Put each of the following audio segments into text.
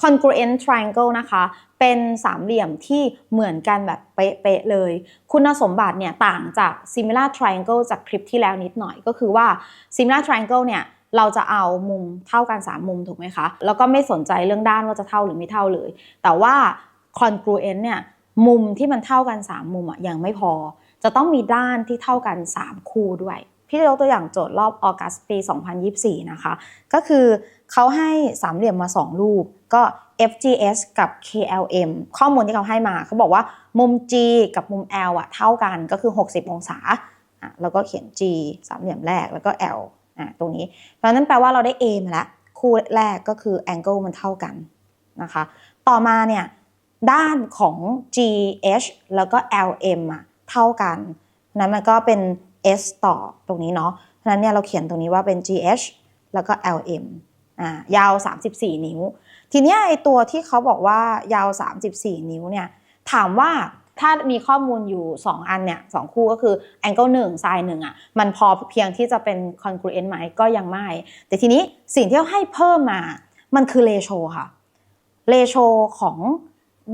congruent triangle นะคะ เป็นสามเหลี่ยมที่เหมือนกันแบบเป๊ะๆเลย คุณสมบัติเนี่ยต่างจาก similar triangle จากคลิปที่แล้วนิดหน่อยก็คือว่า similar triangle เนี่ยเราจะเอามุมเท่ากัน 3 มุมถูกไหมคะ แล้วก็ไม่สนใจเรื่องด้านว่าจะเท่าหรือไม่เท่าเลย แต่ว่า congruent เนี่ยมุมที่มันเท่ากัน 3 มุมอะยังไม่พอ จะต้องมีด้านที่เท่ากัน 3 คู่ด้วย พี่จะยกตัวอย่างโจทย์รอบออกัสปี 2024 นะคะ ก็คือเขาให้สามเหลี่ยมมา 2 รูป ก็ FGS กับ KLM ข้อมูลที่เขาให้มาเขาบอกว่ามุม G กับมุม L อะเท่ากันก็คือ 60 องศาอะแล้วก็เขียน G สามเหลี่ยมแรกแล้วก็ L อะตรงนี้ เพราะฉะนั้นแปลว่าเราได้ A มาแล้วคู่แรกก็คือ angle มันเท่ากันนะคะ ต่อมาเนี่ยด้านของ GH แล้วก็ LM อะเท่ากันนั้นมันก็เป็น S ต่อตรงนี้เนาะฉะนั้นเนี่ยเราเขียนตรงนี้ว่าเป็น GH แล้วก็ LM อ่ายาว 34 นิ้ว ทีเนี้ยไอตัวที่เขาบอกว่ายาว 34 นิ้วเนี่ยถามว่าถ้ามีข้อมูลอยู่ 2 อันเนี่ยสองคู่ก็คือ angle 1 sin 1อะมันพอเพียงที่จะเป็น congruent ไหมก็ยังไม่ แต่ทีนี้สิ่งที่เขาให้เพิ่มมา มันคือ ratio ค่ะ ratio ของ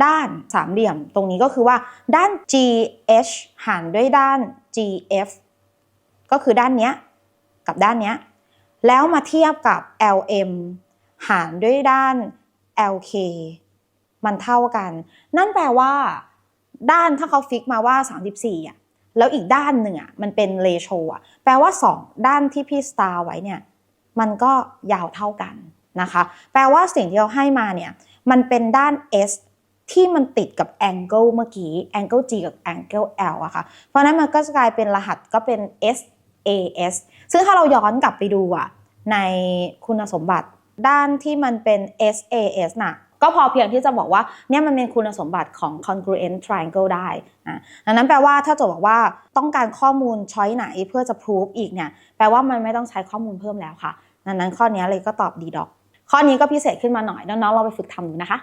ด้านสามเหลี่ยมตรงนี้ก็คือว่าด้าน GH หารด้วยด้าน GF ก็คือด้านเนี้ยกับด้านเนี้ยแล้วมาเทียบกับ LM หารด้วยด้าน LK มันเท่ากัน นั่นแปลว่าด้านถ้าเขาฟิกมาว่า 34อะแล้วอีกด้านหนึ่งอะมันเป็นเรโชอะแปลว่า 2 ด้านที่พี่สตาร์ไว้เนี่ยมันก็ยาวเท่ากันนะคะ แปลว่าสิ่งที่เราให้มาเนี่ยมันเป็นด้าน S ที่มันติดกับ angle เมื่อกี้ angle G กับ angle L อะค่ะ เพราะนั้นมันก็จะกลายเป็นรหัสก็เป็น S AS ซึ่งถ้าเราย้อนกลับไปดูอะในคุณสมบัติด้านที่มันเป็น SAS น่ะก็พอเพียงที่จะบอกว่าเนี่ยมันเป็นคุณสมบัติของ congruent triangle ได้นะดังนั้นแปลว่าถ้าโจทย์บอกว่าต้องการข้อมูลช้อยไหนเพื่อจะ prove อีกเนี่ยแปลว่ามันไม่ต้องใช้ข้อมูลเพิ่มแล้วค่ะดังนั้นข้อนี้เลยก็ตอบดีดอก ข้อนี้ก็พิเศษขึ้นมาหน่อยน้องๆเราไปฝึกทำดูนะคะ